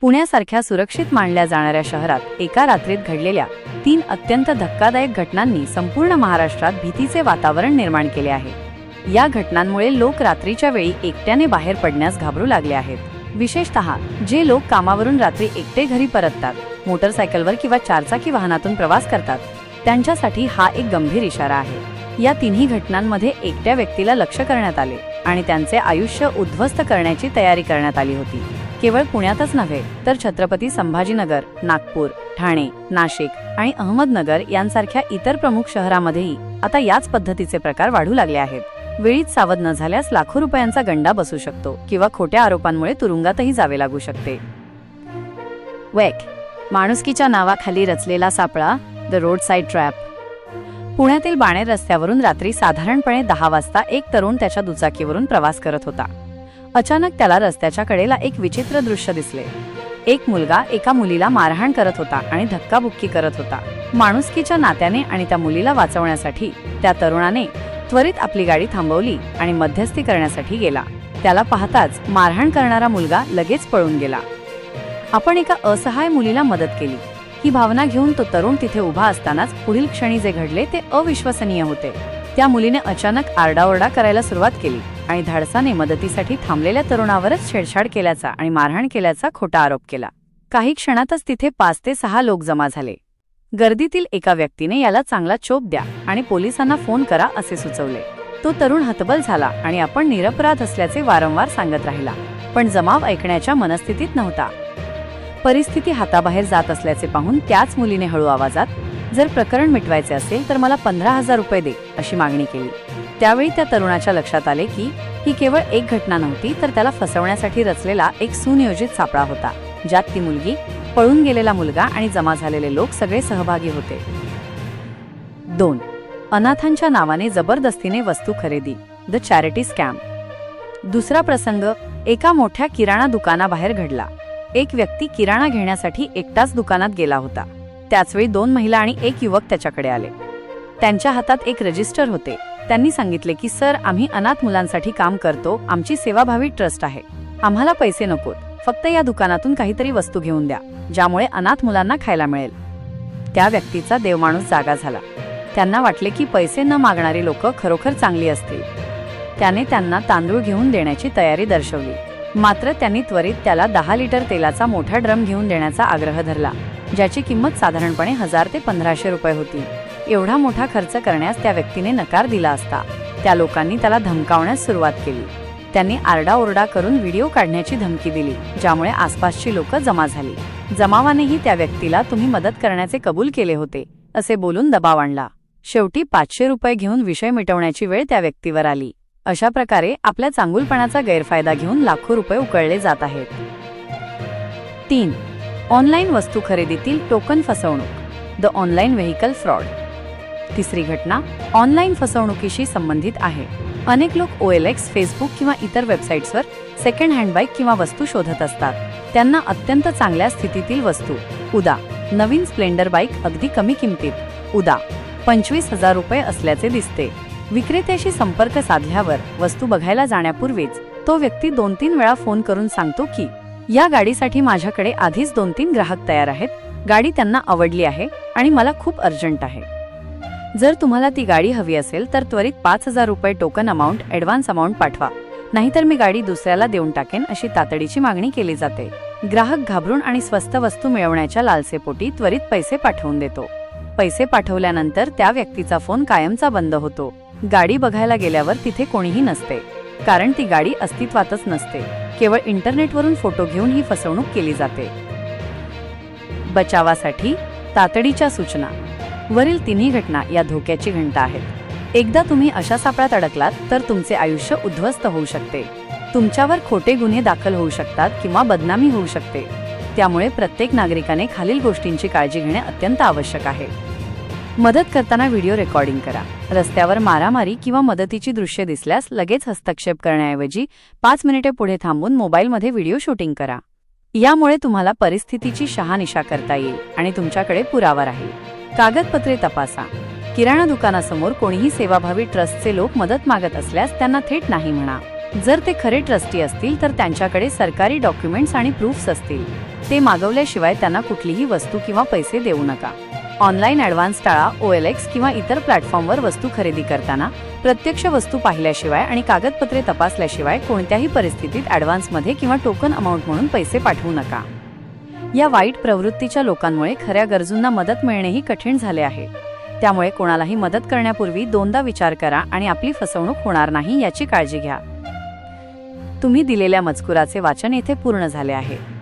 पुण्यासारख्या सुरक्षित मानल्या जाणाऱ्या शहरात एका रात्रीत घडलेल्या तीन अत्यंत धक्कादायक घटनांनी संपूर्ण महाराष्ट्रात भीतीचे वातावरण निर्माण केले आहे. या घटनांमुळे लोक रात्रीच्या वेळी एकट्याने बाहेर पडण्यास घाबरू लागले आहेत. विशेषतः जे लोक कामावरून रात्री एकटे घरी परततात मोटरसायकलवर किंवा चारचाकी वाहनातून प्रवास करतात त्यांच्यासाठी हा एक गंभीर इशारा आहे. या तिन्ही घटनांमध्ये एकट्या व्यक्तीला लक्ष करण्यात आले आणि त्यांचे आयुष्य उद्ध्वस्त करण्याची तयारी करण्यात आली होती. केवळ पुण्यातच नव्हे तर छत्रपती संभाजीनगर नागपूर ठाणे नाशिक आणि अहमदनगर यांसारख्या इतर प्रमुख शहरामध्येही आता याच पद्धतीचे प्रकार वाढू लागले आहेत. वेळीच सावध न झाल्यास लाखो रुपयांचा गंडा बसू शकतो किंवा खोट्या आरोपांमुळे तुरुंगातही जावे लागू शकते. वेक माणुसकीच्या नावाखाली रचलेला सापळा द रोड साईड ट्रॅप पुण्यातील बाणेर रस्त्यावरून रात्री साधारणपणे दहा वाजता एक तरुण त्याच्या दुचाकीवरून प्रवास करत होता. अचानक त्याला रस्त्याच्या कडेला एक विचित्र दृश्य दिसले. एक मुलगा एका मुलीला मारहाण करत होता आणि धक्काबुक्की करत होता. माणुसकीच्या नात्याने आणि त्या मुलीला वाचवण्यासाठी त्या तरुणाने त्वरित आपली गाडी थांबवली आणि मध्यस्थी करण्यासाठी गेला. त्याला पाहताच मारहाण करणारा मुलगा लगेच पळून गेला. आपण एका असहाय मुलीला मदत केली. ही भावना घेऊन तो तरुण तिथे उभा असतानाच पुढील क्षणी जे घडले ते अविश्वसनीय होते. त्या मुलीने अचानक आरडाओरडा करायला सुरुवात केली. आणि धाडसाने मदतीसाठी थांबलेल्या तरुणावरच छेडछाड केल्याचा आणि मारहाण केल्याचा खोटा आरोप केला. काही क्षणातच तिथे पाच ते सहा लोक जमा झाले. गर्दीतील एका व्यक्तीने याला चांगला चोप द्या आणि पोलिसांना फोन करा असे सुचवले. तो तरुण हतबल झाला आणि आपण निरपराध असल्याचे वारंवार सांगत राहिला पण जमाव ऐकण्याच्या मनस्थितीत नव्हता. परिस्थिती हाताबाहेर जात असल्याचे पाहून त्याच मुलीने हळू आवाजात जर प्रकरण मिटवायचे असेल तर मला पंधरा हजार रुपये दे अशी मागणी केली. त्यावेळी त्या तरुणाच्या लक्षात आले की ही केवळ एक घटना नव्हती तर त्याला फसवण्यासाठी रचलेला एक सुनियोजित सापळा होता ज्यात ती मुलगी पळून गेलेला मुलगा आणि जमा झालेले लोक सगळे सहभागी होते. दोन. अनाथांच्या नावाने जबरदस्तीने वस्तू खरेदी द चॅरिटी स्कॅम. दुसरा प्रसंग एका मोठ्या किराणा दुकानाबाहेर घडला. एक व्यक्ती किराणा घेण्यासाठी एकटाच दुकानात गेला होता. त्याचवेळी दोन महिला आणि एक युवक त्याच्याकडे आले. त्यांच्या हातात एक रजिस्टर होते. त्यांनी सांगितले की सर आम्ही अनाथ मुलांसाठी काम करतो. आमची सेवाभावी ट्रस्ट आहे. आम्हाला पैसे नकोत. फक्त या दुकानातून काहीतरी वस्तू घेऊन द्या ज्यामुळे अनाथ मुलांना खायला मिळेल. त्या व्यक्तीचा देवमाणूस जागा झाला. त्यांना वाटले की पैसे न मागणारी लोक खरोखर चांगली असतील. त्याने त्यांना तांदूळ घेऊन देण्याची तयारी दर्शवली. मात्र त्यांनी त्वरित त्याला दहा लिटर तेलाचा मोठा ड्रम घेऊन देण्याचा आग्रह धरला ज्याची किंमत साधारणपणे हजार ते पंधराशे रुपये होती. एवढा मोठा खर्च करण्यास त्या व्यक्तीने नकार दिला असता. त्या लोकांनी त्याला धमकावण्यास सुरुवात केली. त्यांनी आरडाओरडा करून व्हिडिओ काढण्याची धमकी दिली ज्यामुळे आसपासची लोक जमा झाली. जमावानेही त्या व्यक्तीला तुम्ही मदत करण्याचे कबूल केले होते असे बोलून दबाव आणला. शेवटी पाचशे रुपये घेऊन विषय मिटवण्याची वेळ त्या व्यक्तीवर आली. अशा प्रकारे आपल्या चांगुलपणाचा गैरफायदा घेऊन लाखो रुपये उकळले जात आहेत. तीन. ऑनलाईन वस्तू खरेदीतील टोकन फसवणूक. The online vehicle fraud. तिसरी घटना ऑनलाईन फसवणुकीशी संबंधित आहे. अनेक लोक ओ एल एक्स फेसबुक किंवा इतर वेबसाईट्सवर सेकंड हँड बाईक किंवा वस्तू शोधत असतात. त्यांना अत्यंत चांगल्या स्थितीतील वस्तू. उदा नवीन स्प्लेंडर बाईक अगदी कमी किमतीत. उदा पंचवीस हजार रुपये असल्याचे दिसते. विक्रेत्याशी संपर्क साधल्यावर वस्तू बघायला जाण्यापूर्वीच तो व्यक्ती दोन तीन वेळा फोन करून सांगतो की या गाडीसाठी माझ्याकडे आधीच दोन तीन ग्राहक तयार आहेत. गाडी त्यांना आवडली आहे आणि मला खूप अर्जंट आहे. जर तुम्हाला ती गाडी हवी असेल तर त्वरित पाच हजार रुपये टोकन अमाऊंट ॲडव्हान्स अमाऊंट पाठवा. नाहीतर मी गाडी दुसऱ्याला देऊन टाकेन अशी तातडीची मागणी केली जाते. ग्राहक घाबरून आणि स्वस्त वस्तू मिळवण्याच्या लालसेपोटी त्वरित पैसे पाठवून देतो. पैसे पाठवल्यानंतर त्या व्यक्तीचा फोन कायमचा बंद होतो. गाडी बघायला गेल्यावर तिथे कोणीही नसते. कारण ती गाडी अस्तित्वातच नसते. केवळ इंटरनेटवरून फोटो घेऊन ही फसवणूक केली जाते. बचावासाठी तातडीच्या सूचना. वरील तिन्ही घटना या धोक्याची घंटा आहेत. एकदा तुम्ही अशा सापळ्यात अडकलात तर तुमचे आयुष्य उद्ध्वस्त होऊ शकते. तुमच्यावर खोटे गुन्हे दाखल होऊ शकतात किंवा बदनामी होऊ शकते. त्यामुळे प्रत्येक नागरिकाने खालील गोष्टींची काळजी घेणे अत्यंत आवश्यक आहे. मदत करताना व्हिडिओ रेकॉर्डिंग करा. रस्त्यावर मारामारी किंवा मदतीची दृश्य दिसल्यास लगेच हस्तक्षेप करण्याऐवजी पाच मिनिटे पुढे थांबून मोबाईलमध्ये व्हिडिओ शूटिंग करा. यामुळे तुम्हाला परिस्थितीची शहानिशा करता येईल आणि तुमच्याकडे पुरावा राहील. कागदपत्रे तपासा. किराणा दुकानासमोर कोणीही सेवाभावी ट्रस्टचे लोक मदत मागत असल्यास त्यांना थेट नाही म्हणा. जर ते खरे ट्रस्टी असतील तर त्यांच्याकडे सरकारी डॉक्युमेंट्स आणि प्रूफ्स असतील. ते मागवल्याशिवाय त्यांना कुठलीही वस्तू किंवा पैसे देऊ नका. ऑनलाईन ॲडव्हान्स टाळा ओ एल एक्स किंवा इतर प्लॅटफॉर्मवर वस्तू खरेदी करताना प्रत्यक्ष वस्तू पाहिल्याशिवाय आणि कागदपत्रे तपासल्याशिवाय कोणत्याही परिस्थितीत ॲडव्हान्समध्ये किंवा टोकन अमाऊंट म्हणून पैसे पाठवू नका. या वाईट प्रवृत्तीच्या लोकांमुळे खऱ्या गरजूंना मदत मिळणेही कठीण झाले आहे. त्यामुळे कोणालाही मदत करण्यापूर्वी दोनदा विचार करा आणि आपली फसवणूक होणार नाही याची काळजी घ्या. तुम्ही दिलेल्या मजकुराचे वाचन येथे पूर्ण झाले आहे.